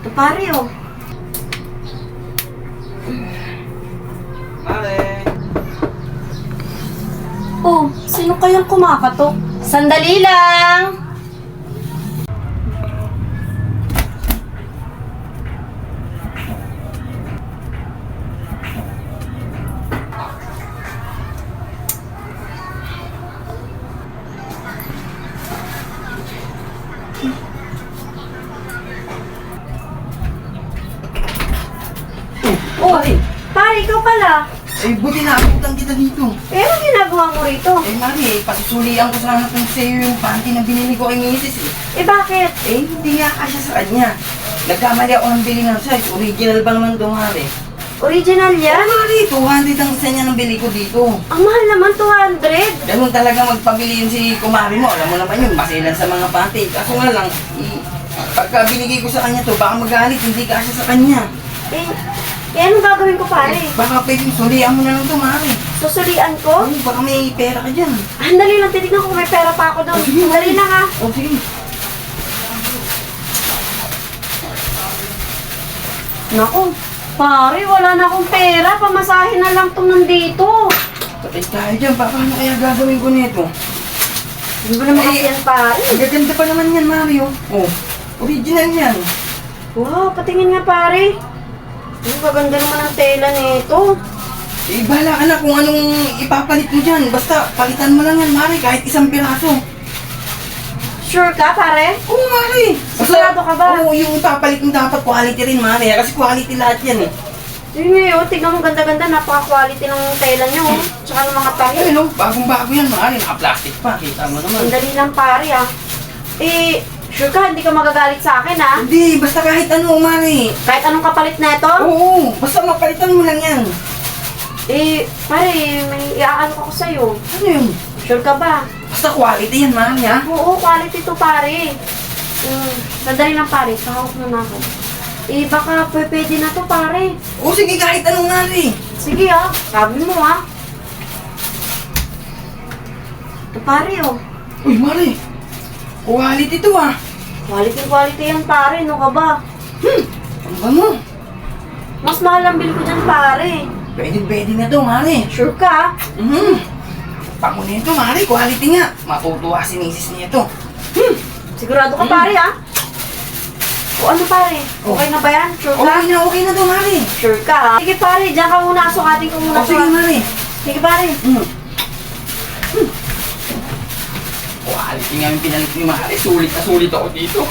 Ito pare oh. Mare. Oh, sino kayang kumakatok? Sandali lang! Eh, buti na abutan kita dito. Eh, ano ginagawa mo rito? Eh, Mari, pasisulian ko sana kung sa'yo yung panty na binili ko kay Mrs. Eh. Eh, bakit? Eh, hindi nga kasya sa kanya. Nagkamali ako ng bili ng size. Original ba naman ito, Mari? Original Eh, yan? Mari, 200 ang isa niya ng bili ko dito. Ang mahal naman, 200. Ganun talaga magpabili yun si kumari mo. Alam mo naman yun, maselan sa mga panty. Kaso nga lang, i- pagka binigay ko sa kanya to, baka magalit, hindi kasya sa kanya. Eh, eh anong gagawin ko, pare? Eh, baka pwedeng sulian mo na lang to, Mari. Susulian ko? Oh, baka may pera ka dyan. Ah, Andali lang, titignan ko kung may pera pa ako doon. Oh, sige, Andali Mari. lang ha. Oh, sige. Naku, pare, wala na akong pera. Pamasahin na lang itong nandito. Patay tayo dyan, pa, paano kaya gagawin ko nito? Hindi mo naman kasi Eh, yan, pare. Ang gaganda pa naman yan, Mario. Oh, original yan. Wow, patingin nga, pare. Ang maganda naman ang tela nito. Eh, bahala ka na kung anong ipapalit mo dyan. Basta, palitan mo lang yan, Mari, kahit isang piraso. Sure ka, pare? Oo, Mari. Sigurado ka ba? Oo, yung ipapalit mo dapat quality rin, Mari. Kasi quality lahat yan eh. Nga yun, tignan mo ganda-ganda. Napaka-quality ng tela nyo. oh. Tsaka ng mga tahi. Ayun, oh, bagong-bago yan, Mari. Naka-plastic pa. Kita mo naman. Ang dali lang, pare, ah. Eh, sure ka, hindi ka magagalit sa akin, ah. Hindi, basta kahit ano, Mari. Kahit anong kapalit na ito? Oo, basta mapalitan mo lang yan. Eh, pare, may iaano ako sa'yo. Ano yun? Sure ka ba? Basta quality yan, Mari, ha? Oo, quality to pare. Mm, sandali lang pare, kahawak na na ako. Eh, baka pwe- pwede na to pare. Oo, sige, kahit anong, Mari. Sige ah, sabi mo ah. Ito pare oh. Uy, Mari. Quality to, ah. Quality quality yan pare, no ka ba? Hmm, ano ba mo? Mas mahal ang bill ko dyan pare. Pwede, pwede na to, Mari. Sure ka? Mhm. Pango nito, Mari. Quality nga. Matutuwa si misis nito. Hmm. Sigurado ka Mm. pare ah. O ano pare? Okay na ba yan? Sure ka? Okay na, okay na to, Mari. Sure ka ah. Sige pare, dyan ka muna. Sukatin ko muna. O, sige, to, ah. Mari. Sige pare. Hmm. Nga yung pinalit ni Mari. Sulit na sulit ako dito.